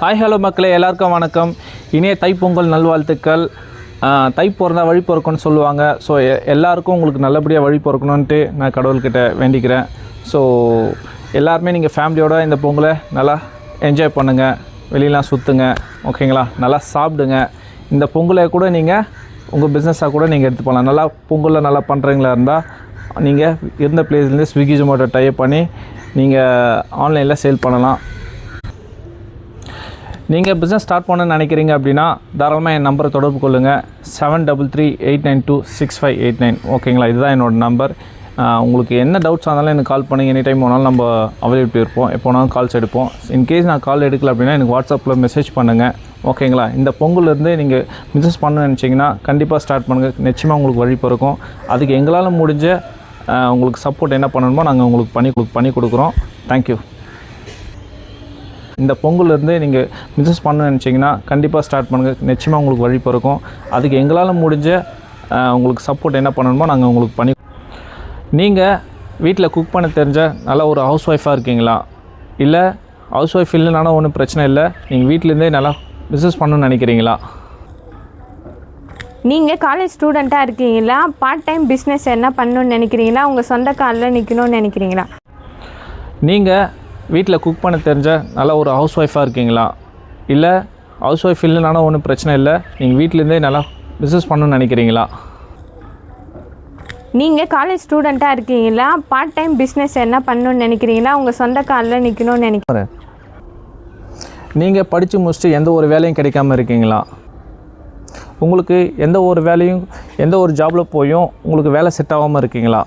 Hi hello மக்களே எல்லாருக்கும் வணக்கம். இனிய தைப்பொங்கல் நல்வாழ்த்துக்கள். தை பிறந்தால் வழி பிறக்கும்னு சொல்லுவாங்க. ஸோ எல்லாருக்கும் உங்களுக்கு நல்லபடியாக வழி பிறக்கணுன்ட்டு நான் கடவுள்கிட்ட வேண்டிக்கிறேன். ஸோ எல்லாருமே நீங்கள் ஃபேமிலியோட இந்த பொங்கலை நல்லா என்ஜாய் பண்ணுங்கள் வெளியெலாம் சுற்றுங்க ஓகேங்களா? நல்லா சாப்பிடுங்க. இந்த பொங்கலை கூட நீங்கள் உங்கள் பிஸ்னஸாக கூட நீங்கள் எடுத்து போகலாம் நல்லா பொங்கலில் நல்லா பண்ணுறீங்களா இருந்தால் நீங்கள் இருந்த பிளேஸ்லேருந்து ஸ்விக்கி ஜொமேட்டோ டைப் பண்ணி நீங்கள் ஆன்லைனில் சேல் பண்ணலாம். நீங்கள் பிஸ்னஸ் ஸ்டார்ட் பண்ணணும்னு நினைக்கிறீங்க அப்படின்னா தாராளமாக என் நம்பரை தொடர்பு கொள்ளுங்கள் seven double three eight nine two six five eight nine ஓகேங்களா இதுதான் என்னோடய நம்பர் உங்களுக்கு என்ன டவுட்ஸ் இருந்தாலும் எனக்கு கால் பண்ணி எனி டைம் போனாலும் நம்ம அவைலபிலிட்டி இருப்போம். எப்போ வேணாலும் கால்ஸ் எடுப்போம். இன்கேஸ் நான் கால் எடுக்கல அப்படின்னா எனக்கு வாட்ஸ்அப்பில் மெசேஜ் பண்ணுங்கள் ஓகேங்களா இந்த பொங்கல்லேருந்து நீங்கள் பிஸ்னஸ் பண்ணணும்னு நினச்சிங்கன்னா கண்டிப்பாக ஸ்டார்ட் பண்ணுங்கள் நிச்சயமாக உங்களுக்கு வழி பிறக்கும். அதுக்கு எங்களால் முடிஞ்ச உங்களுக்கு சப்போர்ட் என்ன பண்ணணுமோ நாங்கள் உங்களுக்கு பண்ணி கொடு பண்ணி கொடுக்குறோம். தேங்க்யூ இந்த பொங்கல்லேருந்து நீங்கள் பிஸ்னஸ் பண்ணணும்னு நினச்சிங்கன்னா கண்டிப்பாக ஸ்டார்ட் பண்ணுங்கள் நிச்சயமாக உங்களுக்கு வழி பிறக்கும். அதுக்கு எங்களால் முடிஞ்ச உங்களுக்கு சப்போர்ட் என்ன பண்ணணுமோ நாங்கள் உங்களுக்கு பண்ணி நீங்கள் வீட்டில் குக் பண்ண தெரிஞ்ச நல்ல ஒரு ஹவுஸ் ஒய்ஃபாக இருக்கீங்களா? இல்லை ஹவுஸ் ஒய்ஃப் இல்லைனாலும் ஒன்றும் பிரச்சனை இல்லை. நீங்கள் வீட்டிலேருந்தே நல்லா பிஸ்னஸ் பண்ணணும்னு நினைக்கிறீங்களா? நீங்கள் காலேஜ் ஸ்டூடெண்ட்டாக இருக்கீங்களா? பார்ட் டைம் பிஸ்னஸ் என்ன பண்ணணும்னு நினைக்கிறீங்களா? உங்கள் சொந்த காலில் நிற்கணும்னு நினைக்கிறீங்களா? நீங்கள் வீட்டில் குக் பண்ண தெரிஞ்ச நல்ல ஒரு ஹவுஸ் ஒய்ஃபாக இருக்கீங்களா? இல்லை ஹவுஸ் ஒய்ஃப் இல்லைனாலும் ஒன்றும் பிரச்சனை இல்லை. நீங்கள் வீட்டிலேருந்தே நல்லா பிஸ்னஸ் பண்ணணும்னு நினைக்கிறீங்களா? நீங்கள் காலேஜ் ஸ்டூடெண்ட்டாக இருக்கீங்களா? பார்ட் டைம் பிஸ்னஸ் என்ன பண்ணணும்னு நினைக்கிறீங்களா? உங்கள் சொந்த காலில் நிற்கணும்னு நினைக்கிறீங்களா நீங்கள் படித்து முடிச்சுட்டு எந்த ஒரு வேலையும் கிடைக்காம இருக்கீங்களா? உங்களுக்கு எந்த ஒரு வேலையும் எந்த ஒரு ஜாபில் போயும் உங்களுக்கு வேலை செட் ஆகாமல் இருக்கீங்களா?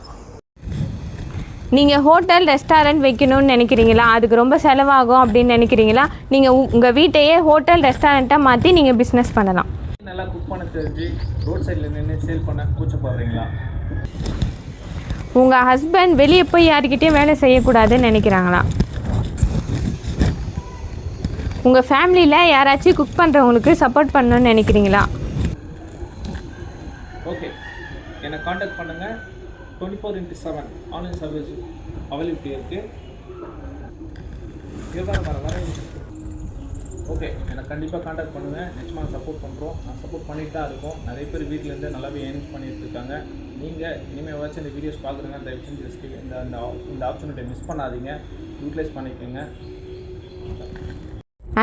நீங்கள் ஹோட்டல் ரெஸ்டாரண்ட் வைக்கணும்னு நினைக்கிறீங்களா? அதுக்கு ரொம்ப செலவாகும் அப்படின்னு நினைக்கிறீங்களா? நீங்கள் உங்கள் வீட்டையே ஹோட்டல் ரெஸ்டாரண்ட்டாக மாற்றி நீங்கள் பிஸ்னஸ் பண்ணலாம். நல்லா குக் பண்ண தெரிஞ்சு ரோட் சைடில் நின்று சேல் பண்ண கூச்சப்படுறீங்களா உங்கள் ஹஸ்பண்ட் வெளியே போய் யாருக்கிட்டேயும் வேலை செய்யக்கூடாதுன்னு நினைக்கிறாங்களா? உங்கள் ஃபேமிலியில் யாராச்சும் குக் பண்ணுறவங்களுக்கு சப்போர்ட் பண்ணணும்னு நினைக்கிறீங்களா? ஓகே என்னை காண்டாக்ட் பண்ணுங்கள் twenty four into seven online service availability இருக்குது வர வர வர ஓகே எனக்கு கண்டிப்பாக காண்டாக்ட் பண்ணுங்கள் நிச்சயமாக சப்போர்ட் பண்ணுறோம் நான் சப்போர்ட் பண்ணிட்டு தான் இருக்கோம். நிறைய பேர் வீட்டிலேருந்து நல்லாவே ஏர்ன் பண்ணிட்டு இருக்காங்க. நீங்கள் இனிமேல் வச்சு இந்த வீடியோஸ் பார்க்குறீங்க தயவு செஞ்சு இந்த இந்த இந்த ஆப்பர்ச்சுனிட்டியை மிஸ் பண்ணாதீங்க. யூட்டிலைஸ் பண்ணிக்கோங்க.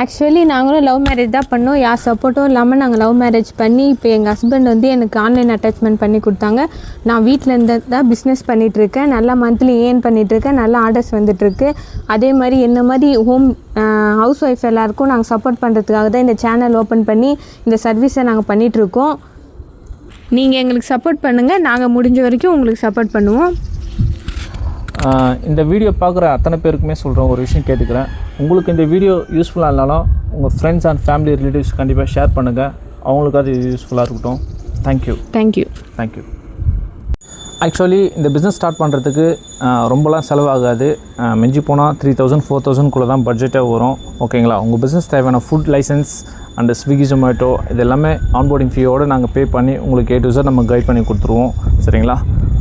ஆக்சுவலி நாங்களும் லவ் மேரேஜ் தான் பண்ணோம். யார் சப்போர்ட்டும் இல்லாமல் நாங்கள் லவ் மேரேஜ் பண்ணி இப்போ எங்கள் ஹஸ்பண்ட் வந்து எனக்கு ஆன்லைன் அட்டாச்மெண்ட் பண்ணி கொடுத்தாங்க. நான் வீட்டில் இருந்து தான் பிஸ்னஸ் பண்ணிகிட்ருக்கேன் நல்லா மந்த்லி ஏர்ன் பண்ணிகிட்ருக்கேன் நல்ல ஆர்டர்ஸ் வந்துட்டுருக்கு அதே மாதிரி என்ன மாதிரி ஹோம் ஹவுஸ் ஒய்ஃப் எல்லாருக்கும் நாங்கள் சப்போர்ட் பண்ணுறதுக்காக தான் இந்த சேனல் ஓப்பன் பண்ணி இந்த சர்வீஸை நாங்கள் பண்ணிகிட்ருக்கோம் நீங்கள் எங்களுக்கு சப்போர்ட் பண்ணுங்கள் நாங்கள் முடிஞ்ச வரைக்கும் உங்களுக்கு சப்போர்ட் பண்ணுவோம். இந்த வீடியோ பார்க்குற அத்தனை பேருக்குமே சொல்கிறேன் ஒரு விஷயம் கேட்டுக்கிறேன். உங்களுக்கு இந்த வீடியோ யூஸ்ஃபுல்லாக இருந்தாலும் உங்கள் ஃப்ரெண்ட்ஸ் அண்ட் ஃபேமிலி ரிலேட்டிவ்ஸ் கண்டிப்பாக ஷேர் பண்ணுங்கள் அவங்களுக்கு அது யூஸ்ஃபுல்லாக இருக்கட்டும். Thank you thank you thank you actually இந்த பிஸ்னஸ் ஸ்டார்ட் பண்ணுறதுக்கு ரொம்பலாம் செலவாகாது. மிஞ்சி போனால் த்ரீ தௌசண்ட் ஃபோர் தௌசண்ட்குள்ளே தான் பட்ஜெட்டே வரும். ஓகேங்களா உங்கள் பிஸ்னஸ் தேவையான food license and Swiggy Zomato இது எல்லாமே ஆன்போர்டிங் ஃபீயோடு நாங்கள் பே பண்ணி உங்களுக்கு ஏ டு Z நம்ம கைட் பண்ணி கொடுத்துருவோம். சரிங்களா?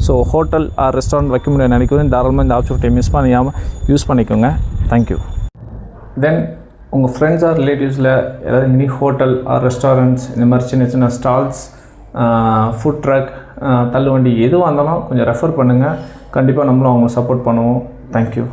ஸோ ஹோட்டல் ஆர் ரெஸ்டாரண்ட் வைக்க முடியும் நினைக்கிறேன். தாராளமாக இந்த ஆப்பர்ச்சுனிட்டியை மிஸ் பண்ணியாமல் யூஸ் பண்ணிக்கோங்க. தேங்க்யூ தென் உங்கள் ஃப்ரெண்ட்ஸ் ஆர் ரிலேட்டிவ்ஸில் ஏதாவது மினி ஹோட்டல் ஆர் ரெஸ்டாரண்ட்ஸ் இந்த மாதிரி சின்ன சின்ன ஸ்டால்ஸ் ஃபுட் ட்ரக் தள்ளுவண்டி எதுவாக இருந்தாலும் கொஞ்சம் ரெஃபர் பண்ணுங்கள் கண்டிப்பாக நம்மளும் அவங்க சப்போர்ட் பண்ணுவோம். தேங்க்யூ